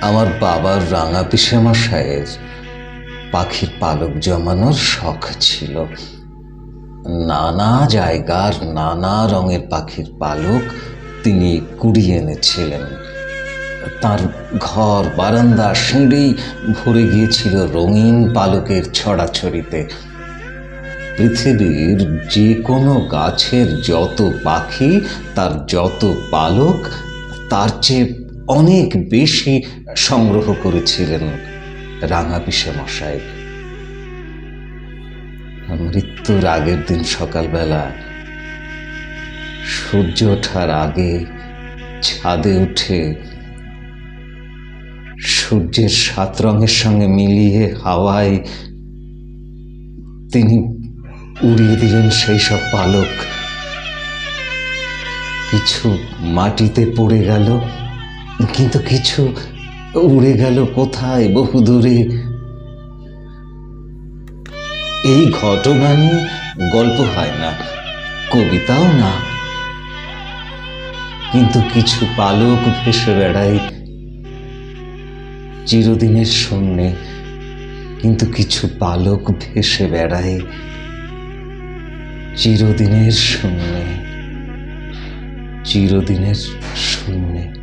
আমার বাবার রাঙা পিসেমশাইয়ের পাখির পালক জমানোর শখ ছিল। নানা জায়গার নানা রঙের পাখির পালক তিনি কুড়িয়ে এনেছিলেন। তার ঘর, বারান্দা, সিঁড়ি ভরে গিয়েছিল রঙিন পালকের ছড়াছড়িতে। পৃথিবীর যে কোনো গাছের যত পাখি, তার যত পালক, তার চেয়ে অনেক বেশি সংগ্রহ করেছিলেন রাঙা মশাই। মৃত্যুর আগের দিন সকালবেলা সূর্য ওঠার আগে ছাদে উঠে সূর্যের সাত রঙের সঙ্গে মিলিয়ে হাওয়ায় তিনি উড়িয়ে দিলেন সেই সব পালক। কিছু মাটিতে পড়ে গেল। কিন্তু কিছু উড়ে গেল কোথায় বহু দূরে? এই ঘটনা নিয়ে গল্প হয় না, কবিতাও না। কিন্তু কিছু পালক ভেসে বেড়ায় চিরদিনের শূন্যে, কিন্তু কিছু পালক ভেসে বেড়ায় চিরদিনের শূন্যে চিরদিনের শূন্যে।